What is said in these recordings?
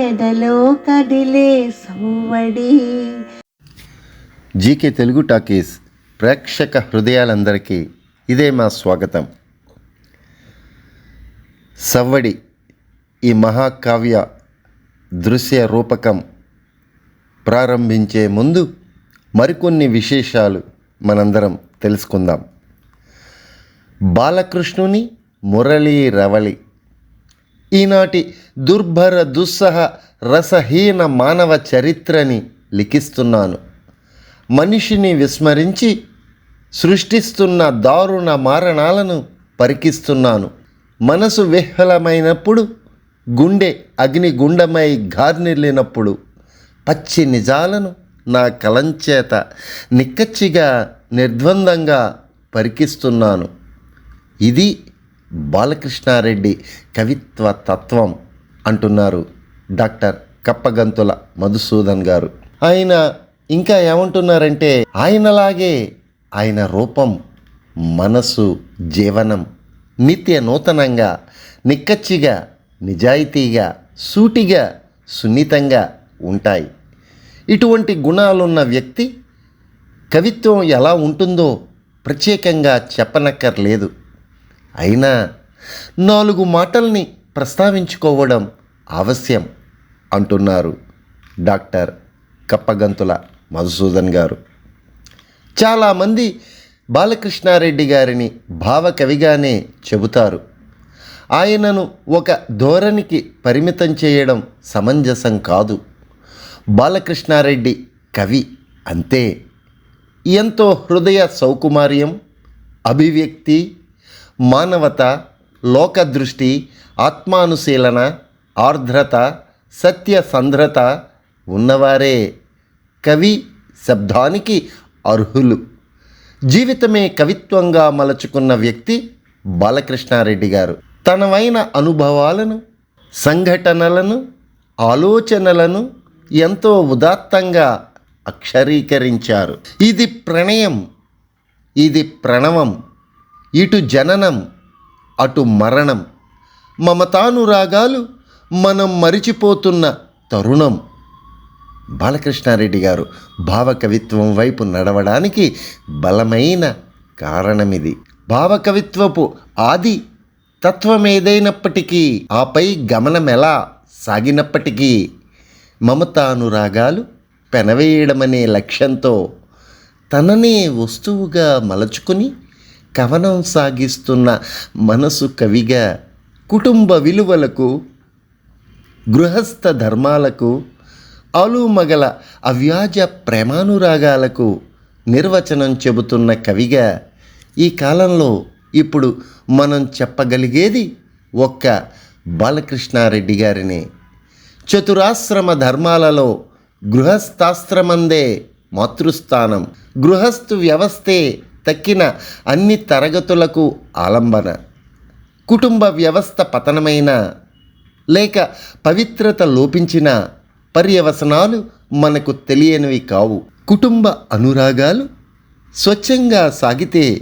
ఎదలో కదిలే సవ్వడి. జీకే తెలుగు టాకీస్ ప్రేక్షక హృదయాలందరికీ ఇదే మా స్వాగతం. సవ్వడి ఈ మహాకావ్య దృశ్య రూపకం ప్రారంభించే ముందు మరికొన్ని విశేషాలు మనందరం తెలుసుకుందాం. బాలకృష్ణుని మురళీ రవళి ఈనాటి దుర్భర దుస్సహ రసహీన మానవ చరిత్రని లిఖిస్తున్నాను. మనిషిని విస్మరించి సృష్టిస్తున్న దారుణ మారణాలను పరికిస్తున్నాను. మనసు విహ్వలమైనప్పుడు గుండె అగ్నిగుండమై గార్నిల్లినప్పుడు పచ్చి నిజాలను నా కలంచేత నిక్కచ్చిగా నిర్ద్వందంగా పరికిస్తున్నాను. ఇది బాలకృష్ణారెడ్డి కవిత్వ తత్వం. అంటున్నారు డాక్టర్ కప్పగంతుల మధుసూదన్ గారు. ఆయన ఇంకా ఏమంటున్నారంటే ఆయనలాగే ఆయన రూపం మనసు జీవనం నిత్య నూతనంగా నిక్కచ్చిగా నిజాయితీగా సూటిగా సున్నితంగా ఉంటాయి. ఇటువంటి గుణాలున్న వ్యక్తి కవిత్వం ఎలా ఉంటుందో ప్రత్యేకంగా చెప్పనక్కర్లేదు. అయినా నాలుగు మాటల్ని ప్రస్తావించుకోవడం అవశ్యం అంటున్నారు డాక్టర్ కప్పగంతుల మధుసూదన్ గారు. చాలామంది బాలకృష్ణారెడ్డి గారిని భావకవిగానే చెబుతారు. ఆయనను ఒక ధోరణికి పరిమితం చేయడం సమంజసం కాదు. బాలకృష్ణారెడ్డి కవి అంతే. ఎంతో హృదయ సౌకుమార్యం అభివ్యక్తి మానవత లోకదృష్టి ఆత్మానుశీలన ఆర్ద్రత సత్యసంధ్రత ఉన్నవారే. కవి శబ్దానికి అర్హులు. జీవితమే కవిత్వంగా మలచుకున్న వ్యక్తి బాలకృష్ణారెడ్డి గారు. తనవైన అనుభవాలను సంఘటనలను ఆలోచనలను ఎంతో ఉదాత్తంగా అక్షరీకరించారు. ఇది ప్రణయం ఇది ప్రణవం ఇటు జననం అటు మరణం మమతానురాగాలు మనం మరిచిపోతున్న తరుణం. బాలకృష్ణారెడ్డి గారు భావకవిత్వం వైపు నడవడానికి బలమైన కారణమిది. భావకవిత్వపు ఆది తత్వమేదైనప్పటికీ ఆపై గమనమెలా సాగినప్పటికీ మమతానురాగాలు పెనవేయడమనే లక్ష్యంతో తననే వస్తువుగా మలచుకుని కవనం సాగిస్తున్న మనసు కవిగా కుటుంబ విలువలకు గృహస్థ ధర్మాలకు ఆలుమగల అవ్యాజ ప్రేమానురాగాలకు నిర్వచనం చెబుతున్న కవిగా ఈ కాలంలో ఇప్పుడు మనం చెప్పగలిగేది ఒక్క బాలకృష్ణారెడ్డి గారినే. చతురాశ్రమ ధర్మాలలో గృహస్థాశ్రమందే మాతృస్థానం. గృహస్థు వ్యవస్థే తక్కిన అన్ని తరగతులకు ఆలంబన. కుటుంబ వ్యవస్థ పతనమైన లేక పవిత్రత లోపించిన పర్యవసనాలు మనకు తెలియనివి కావు. కుటుంబ అనురాగాలు స్వచ్ఛంగా సాగితే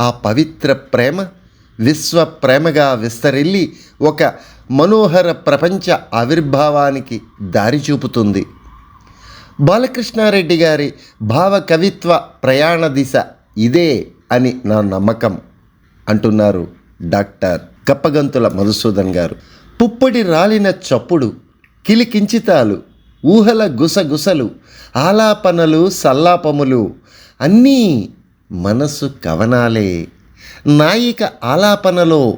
ఆ పవిత్ర ప్రేమ విశ్వ ప్రేమగా విస్తరిల్లి ఒక మనోహర ప్రపంచ ఆవిర్భావానికి దారి చూపుతుంది. బాలకృష్ణారెడ్డి గారి భావ కవిత్వ ప్రయాణ దిశ ఇదే అని నా నమ్మకం అంటున్నారు డాక్టర్ కప్పగంతుల మధుసూదన్ గారు. పుప్పొడి రాలిన చప్పుడు కిలికించితాలు ఊహల గుసగుసలు ఆలాపనలు సల్లాపములు అన్నీ మనసు కవనాలే. నాయిక ఆలాపనలో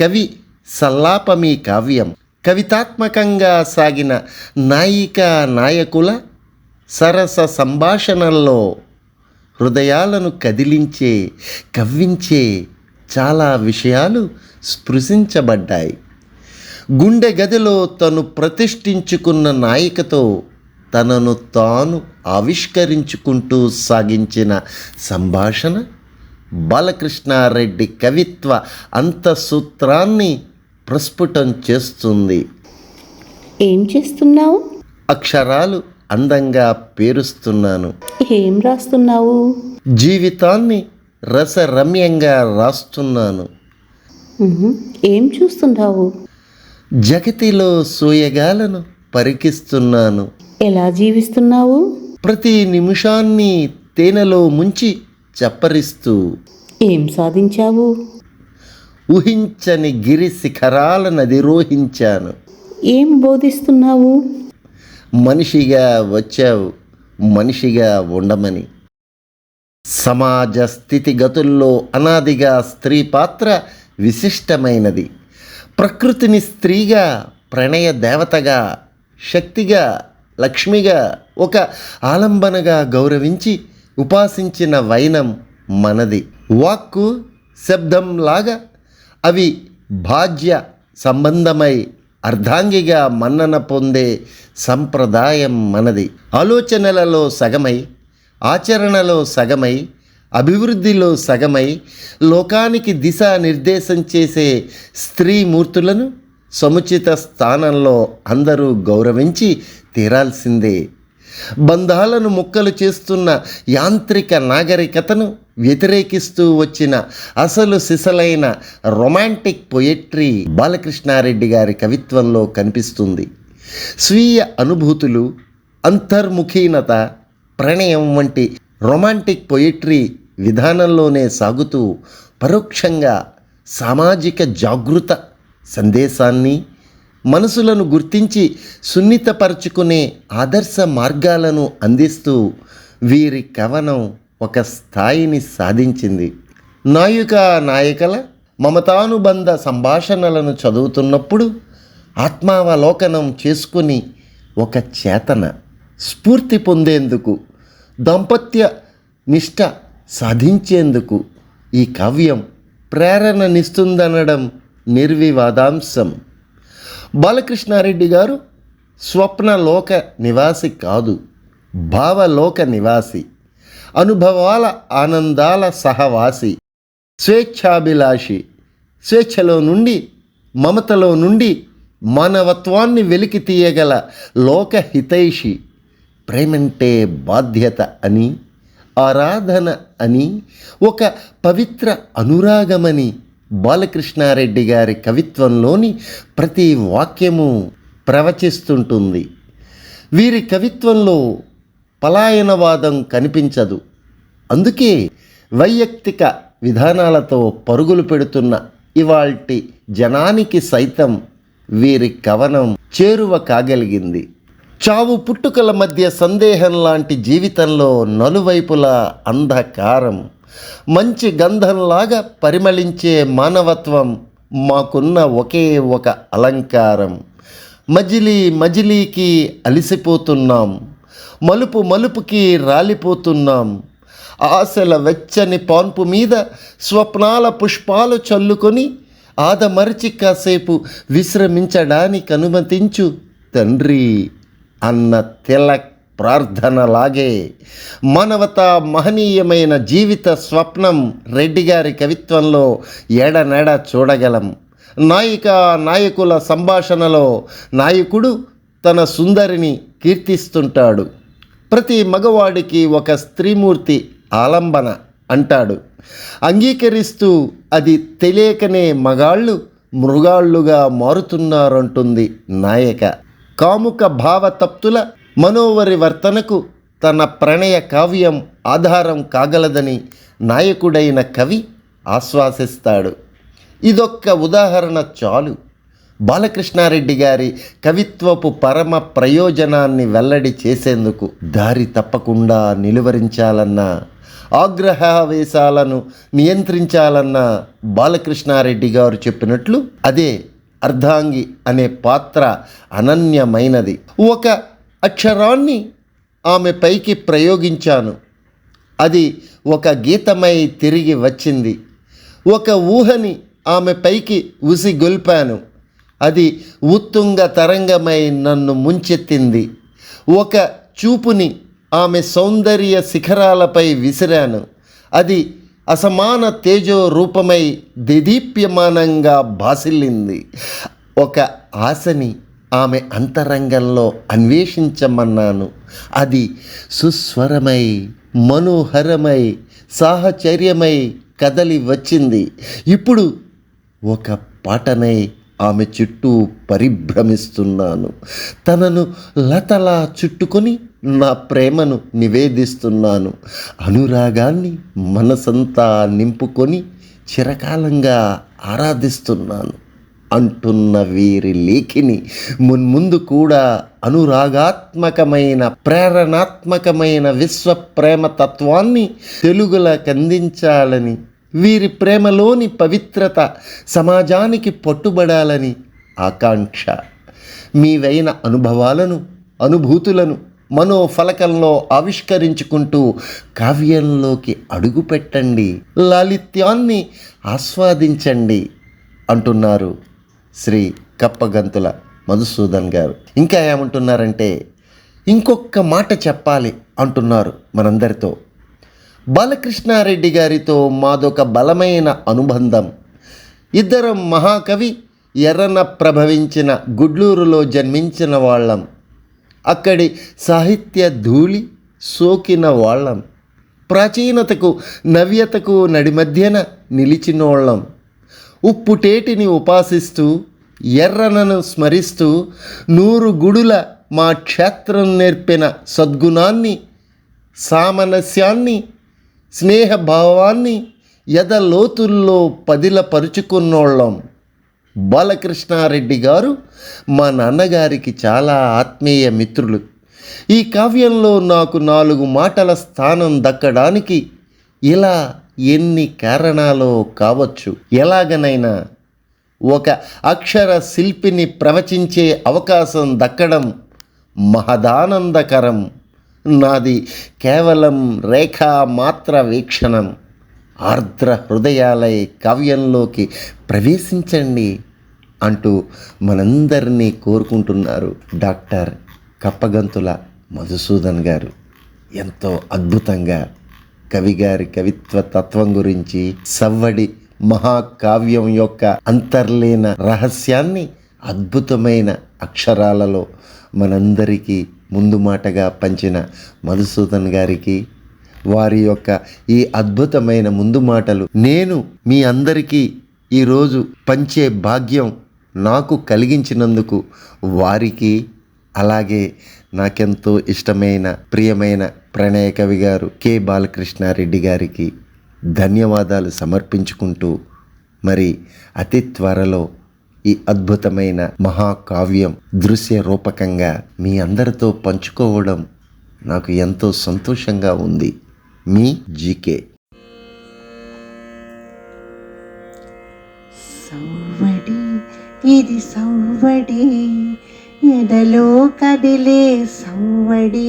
కవి సల్లాపమీ కావ్యం. కవితాత్మకంగా సాగిన నాయిక నాయకుల సరస సంభాషణల్లో హృదయాలను కదిలించే కవ్వించే చాలా విషయాలు స్పృశించబడ్డాయి. గుండె గదిలో తను ప్రతిష్ఠించుకున్న నాయికతో తనను తాను ఆవిష్కరించుకుంటూ సాగించిన సంభాషణ బాలకృష్ణారెడ్డి కవిత్వ అంతసూత్రాన్ని ప్రస్ఫుటం చేస్తుంది. ఏం చేస్తున్నావు? అక్షరాలు అందంగా పేరుస్తున్నాను. ఏం రాస్తున్నావు? జీవితాన్ని రసరమ్యంగా రాస్తున్నాను. ఏం చూస్తున్నావు? జగతిలో సూయగాలను పరికిస్తున్నాను. ఎలా జీవిస్తున్నావు? ప్రతి నిమిషాన్ని తేనెలో ముంచి చప్పరిస్తూ. ఏం సాధించావు? ఊహించని గిరి శిఖరాలను అధిరోహించాను ఏం బోధిస్తున్నావు? మనిషిగా వచ్చావు మనిషిగా ఉండమని. సమాజ స్థితిగతుల్లో అనాదిగా స్త్రీ పాత్ర విశిష్టమైనది. ప్రకృతిని స్త్రీగా ప్రణయ దేవతగా శక్తిగా లక్ష్మిగా ఒక ఆలంబనగా గౌరవించి ఉపాసించిన వైనం మనది. వాక్కు శబ్దంలాగా అవి భాజ్య సంబంధమై అర్ధాంగిగా మన్నన పొందే సంప్రదాయం మనది. ఆలోచనలలో సగమై ఆచరణలో సగమై అభివృద్ధిలో సగమై లోకానికి దిశా నిర్దేశం చేసే స్త్రీ మూర్తులను సముచిత స్థానంలో అందరూ గౌరవించి తీరాల్సిందే. బంధాలను ముక్కలు చేస్తున్న యాంత్రిక నాగరికతను వ్యతిరేకిస్తూ వచ్చిన అసలు సిసలైన రొమాంటిక్ పొయెట్రీ బాలకృష్ణారెడ్డి గారి కవిత్వంలో కనిపిస్తుంది. స్వీయ అనుభూతులు అంతర్ముఖీనత ప్రణయం వంటి రొమాంటిక్ పొయెట్రీ విధానంలోనే సాగుతూ పరోక్షంగా సామాజిక జాగృత సందేశాన్ని మనసులను గుర్తించి సున్నితపరుచుకునే ఆదర్శ మార్గాలను అందిస్తూ వీరి కవనం ఒక స్థాయిని సాధించింది. నాయిక నాయకల మమతానుబంధ సంభాషణలను చదువుతున్నప్పుడు ఆత్మావలోకనం చేసుకుని ఒక చేతన స్ఫూర్తి పొందేందుకు దాంపత్య నిష్ట సాధించేందుకు ఈ కావ్యం ప్రేరణనిస్తుందనడం నిర్వివాదాంశం. బాలకృష్ణారెడ్డి గారు స్వప్నలోక నివాసి కాదు భావలోక నివాసి అనుభవాల ఆనందాల సహవాసి స్వేచ్ఛాభిలాషి స్వేచ్ఛలో నుండి మమతలో నుండి మానవత్వాన్ని వెలికి తీయగల లోకహితైషి ప్రేమంటే బాధ్యత అని ఆరాధన అని ఒక పవిత్ర అనురాగమని బాలకృష్ణారెడ్డి గారి కవిత్వంలోని ప్రతి వాక్యము ప్రవచిస్తుంటుంది. వీరి కవిత్వంలో పలాయనవాదం కనిపించదు. అందుకే వైయక్తిక విధానాలతో పరుగులు పెడుతున్న ఇవాల్టి జనానికి సైతం వీరి కవనం చేరువ కాగలిగింది. చావు పుట్టుకల మధ్య సందేహం లాంటి జీవితంలో నలువైపులా అంధకారం మంచి గంధంలాగా పరిమళించే మానవత్వం మాకున్న ఒకే ఒక అలంకారం. మజిలీ మజిలీకి అలిసిపోతున్నాం. మలుపు మలుపుకి రాలిపోతున్నాం. ఆశల వెచ్చని పాన్పు మీద స్వప్నాల పుష్పాలు చల్లుకొని ఆదమరిచి కాసేపు విశ్రమించడానికి అనుమతించు తండ్రి అన్న తిలక్. ప్రార్థనలాగే మానవత మహనీయమైన జీవిత స్వప్నం రెడ్డి గారి కవిత్వంలో ఎడనెడ చూడగలం. నాయిక నాయకుల సంభాషణలో నాయకుడు తన సుందరిని కీర్తిస్తుంటాడు. ప్రతి మగవాడికి ఒక స్త్రీమూర్తి ఆలంబన అంటాడు. అంగీకరిస్తూ అది తెలియకనే మగాళ్ళు మృగాళ్ళుగా మారుతున్నారంటుంది నాయక. కాముక భావతప్తుల మనోవరి వర్తనకు తన ప్రణయ కావ్యం ఆధారం కాగలదని నాయకుడైన కవి ఆశ్వాసిస్తాడు. ఇదొక్క ఉదాహరణ చాలు. బాలకృష్ణారెడ్డి గారి కవిత్వపు పరమ ప్రయోజనాన్ని వెల్లడి చేసేందుకు దారి తప్పకుండా నిలువరించాలన్న ఆగ్రహావేశాలను నియంత్రించాలన్న బాలకృష్ణారెడ్డి గారు చెప్పినట్లు అదే అర్ధాంగి అనే పాత్ర అనన్యమైనది. ఒక అక్షరాన్ని ఆమె పైకి ప్రయోగించాను. అది ఒక గీతమై తిరిగి వచ్చింది. ఒక ఊహని ఆమె పైకి ఉసిగొల్పాను. అది ఉత్తుంగ తరంగమై నన్ను ముంచెత్తింది. ఒక చూపుని ఆమె సౌందర్య శిఖరాలపై విసిరాను. అది అసమాన తేజో రూపమై దేదీప్యమానంగా భాసిల్లింది. ఒక ఆశని ఆమె అంతరంగంలో అన్వేషించమన్నాను. అది సుస్వరమై మనోహరమై సాహచర్యమై కదలి వచ్చింది. ఇప్పుడు ఒక పాటనై ఆమె చుట్టూ పరిభ్రమిస్తున్నాను. తనను లతలా చుట్టుకొని నా ప్రేమను నివేదిస్తున్నాను. అనురాగాన్ని మనసంతా నింపుకొని చిరకాలంగా ఆరాధిస్తున్నాను. అంటున్న వీరి లేఖిని మున్ముందు కూడా అనురాగాత్మకమైన ప్రేరణాత్మకమైన విశ్వ ప్రేమ తత్వాన్ని తెలుగులకు అందించాలని వీరి ప్రేమలోని పవిత్రత సమాజానికి పట్టుబడాలని ఆకాంక్ష. మీవైన అనుభవాలను అనుభూతులను మనోఫలకంలో ఆవిష్కరించుకుంటూ కావ్యంలోకి అడుగుపెట్టండి. లాలిత్యాన్ని ఆస్వాదించండి అంటున్నారు. శ్రీ కప్పగంతుల మధుసూదన్ గారు. ఇంకా ఏమంటున్నారంటే ఇంకొక మాట చెప్పాలి అంటున్నారు మనందరితో. బాలకృష్ణారెడ్డి గారితో మాదొక బలమైన అనుబంధం. ఇద్దరం మహాకవి ఎర్రన ప్రభవించిన గుడ్లూరులో జన్మించిన వాళ్ళం. అక్కడి సాహిత్య ధూళి సోకిన వాళ్ళం. ప్రాచీనతకు నవ్యతకు నడిమధ్యన నిలిచినోళ్ళం. ఉప్పుటేటిని ఉపాసిస్తూ ఎర్రనను స్మరిస్తూ నూరు గుడుల మా క్షేత్రం నేర్పిన సద్గుణాన్ని సామనస్యాన్ని స్నేహభావాన్ని ఎదలోతుల్లో పదిలపరుచుకున్నోళ్ళం. బాలకృష్ణారెడ్డి గారు మా నాన్నగారికి చాలా ఆత్మీయ మిత్రులు. ఈ కావ్యంలో నాకు నాలుగు మాటల స్థానం దక్కడానికి ఇలా ఎన్ని కారణాలో కావచ్చు. ఎలాగనైనా ఒక అక్షర శిల్పిని ప్రవచించే అవకాశం దక్కడం మహదానందకరం. నాది కేవలం రేఖా మాత్ర వీక్షణం. ఆర్ద్ర హృదయాలై కావ్యంలోకి ప్రవేశించండి అంటూ మనందరినీ కోరుకుంటున్నారు డాక్టర్ కప్పగంతుల మధుసూదన్ గారు. ఎంతో అద్భుతంగా కవిగారి కవిత్వ తత్వం గురించి సవ్వడి మహాకావ్యం యొక్క అంతర్లీన రహస్యాన్ని అద్భుతమైన అక్షరాలలో మనందరికీ ముందు మాటగా పంచిన మధుసూదన్ గారికి వారి యొక్క ఈ అద్భుతమైన ముందు మాటలు నేను మీ అందరికీ ఈరోజు పంచే భాగ్యం నాకు కలిగించినందుకు వారికి అలాగే నాకెంతో ఇష్టమైన ప్రియమైన ప్రణయ కవి గారు కె బాలకృష్ణారెడ్డి గారికి ధన్యవాదాలు సమర్పించుకుంటూ మరి అతి త్వరలో ఈ అద్భుతమైన మహాకావ్యం దృశ్య రూపకంగా మీ అందరితో పంచుకోవడం నాకు ఎంతో సంతోషంగా ఉంది. మీ జీకే సౌవడి ఇది సౌవడి ఎదలో కదిలే సవ్వడి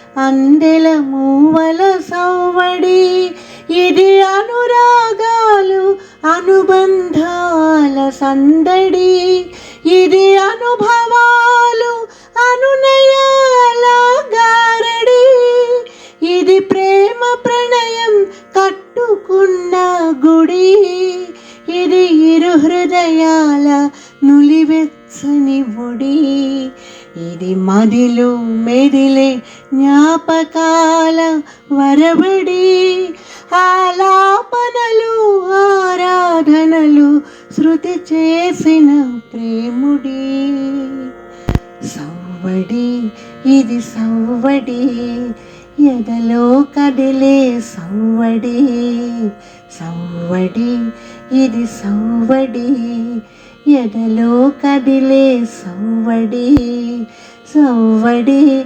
అందెల మూవల సౌవడి ఇది అనురాగాలు అనుబంధాల సందడి. ఇది అనుభవాలు అనునయాల గారడి ఇది ప్రేమ ప్రణయం కట్టుకున్న గుడి. ఇది ఇరు హృదయాల నులివెచ్చని ఒడి. ఇది మదిలు మెదిలే జ్ఞాపకాల వరబడి ఆలాపనలు ఆరాధనలు శృతి చేసిన ప్రేముడి. సవ్వడి ఇది సవ్వడి ఎదలో కదిలే సవ్వడి. సవ్వడి ఇది సవ్వడి ఎదలో కదిలే సవ్వడి. సవ్వడి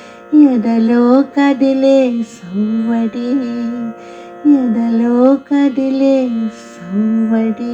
ఎదలో కదిలే సవ్వడి ఎదలో కదిలే సవ్వడి